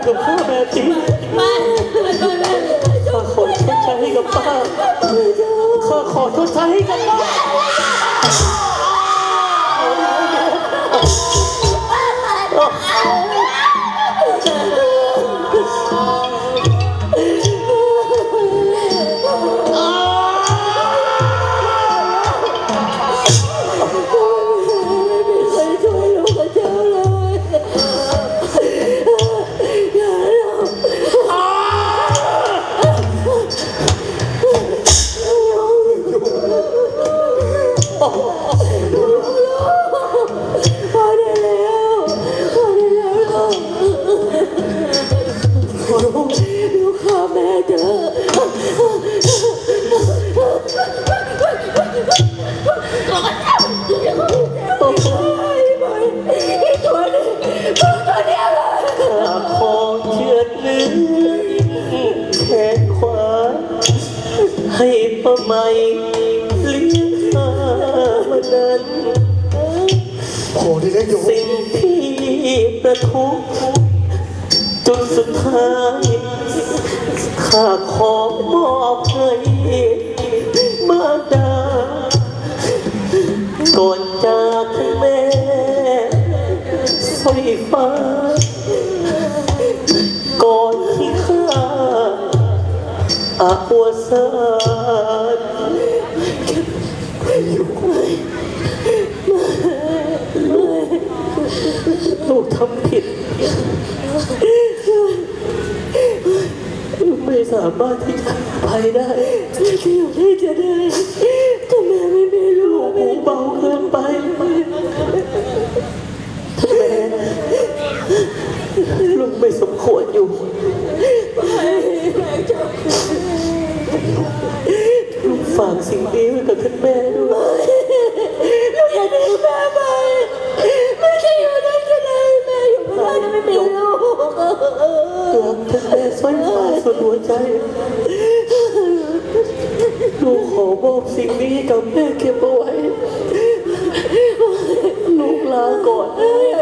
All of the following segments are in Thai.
เธอพ่อแม่จริงไม่ไม่ไม่ไม่ข้าขอชดใช้ให้กับป้าข้าขอชดใช้ให้กับป้า ให้ป้าใหม่เลี้ยงข้ามานั้น โอ้ได้แล้วโยมสิ่งที่ประทุกจนสุดท้ายข้าขอมอบให้มาดาก่อนจากแม่สร้อยฟ้า ก่อนที่ข้าอาอวสา ทำผิด ไม่สามารถที่จะไปได้จะอยู่ได้จะได้แต่แม่ไม่มีลูกหูเบาเกินไปแม่ลูกไม่สมควรอยู่ลูกฝากสิ่งนี้ไว้กับท่านแม่ด้วย ท่านแม่สร้อยฟ้าสุดหัวใจลูกขอมอบสิ่งนี้กับแม่เก็บเอาไว้ลูกลาก่อน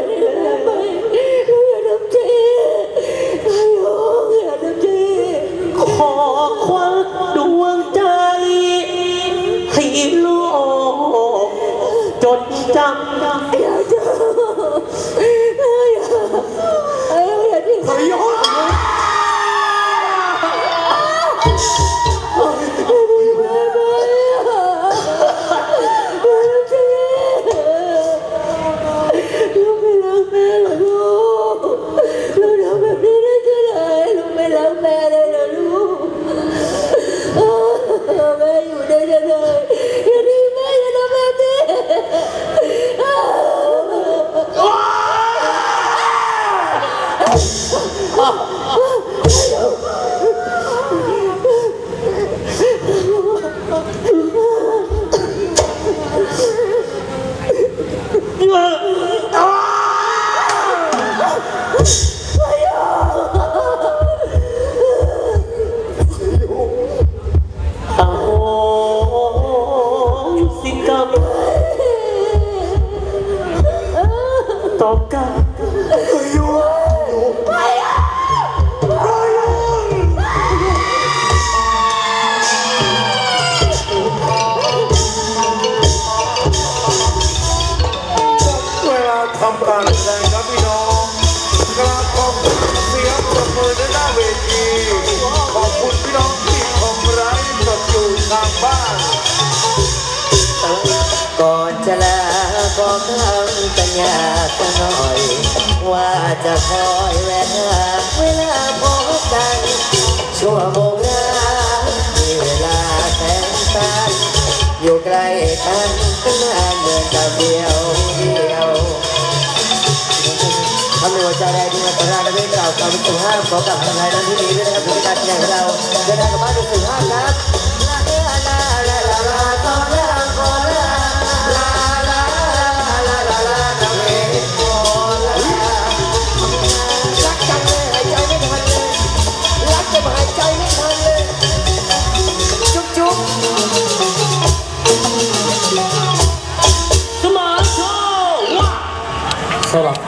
สิกรรมาทำการแสดงครับพี่น้องกราบขอบคุณเสียงปรบมือด้านหน้าเวที ขอบคุณพี่น้องที่ชมไร้สดอยู่ทางบ้าน ก่อนจะลาขอคำสัญญาสักหน่อย ว่าจะคอยแวะเวลาพบกันชั่วโมงละมีเวลาแสนสั้นอยู่ใกล้กันก็นานเดินแต่เดียว เรื่องราวความสุขห้าขอกับทางไทยนั้นที่นี้ด้วยนะครับถึงการแสดงของเราเดินทางกลับบ้านด้วยสุขภาครับ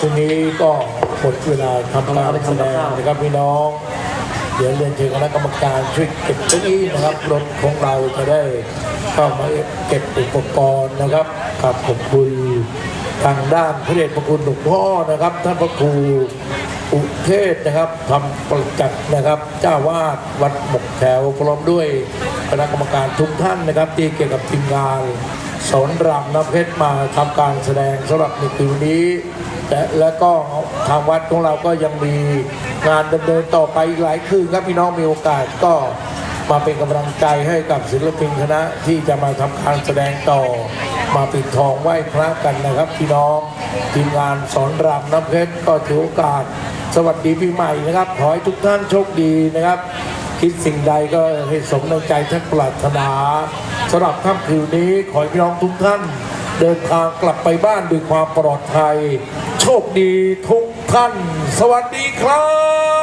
ทีนี้ก็หมดเวลาทำการแสดงนะครับพี่น้อง เดี๋ยวเรียนเชิญคณะกรรมการช่วยเก็บเก้าอี้นะครับรถของเราจะได้เข้ามาเก็บอุปกรณ์นะครับครับขอบคุณทางด้านพระเดชพระคุณหลวงพ่อนะครับ ท่านพระครูอุเทศนะครับทำประจักษ์นะครับ เจ้าวาดวัดหมกแถวพร้อมด้วยคณะกรรมการทุกท่านนะครับ ที่เกี่ยวกับทีมงานสอนรำน้ำเพชรมาทำการแสดงสำหรับในคืนนี้ และแล้วก็ทางวัดของเราก็ยังมีงานดำเนินต่อไปอีกหลายคืนครับพี่น้องมีโอกาสก็มาเป็นกำลังใจให้กับศิลปินคณะที่จะมาทำการแสดงต่อ มาปิดทองไหว้พระกันนะครับ พี่น้องทีมงานสอนรามน้ำเพชรก็ถือโอกาส สวัสดีปีใหม่นะครับ ขอให้ทุกท่านโชคดีนะครับ คิดสิ่งใดก็ให้สมดังใจท่านปรารถนาสำหรับค่ำคืนนี้ขอให้พี่น้องทุกท่านเดินทางกลับไปบ้านด้วยความปลอดภัย โชคดีทุกท่าน สวัสดีครับ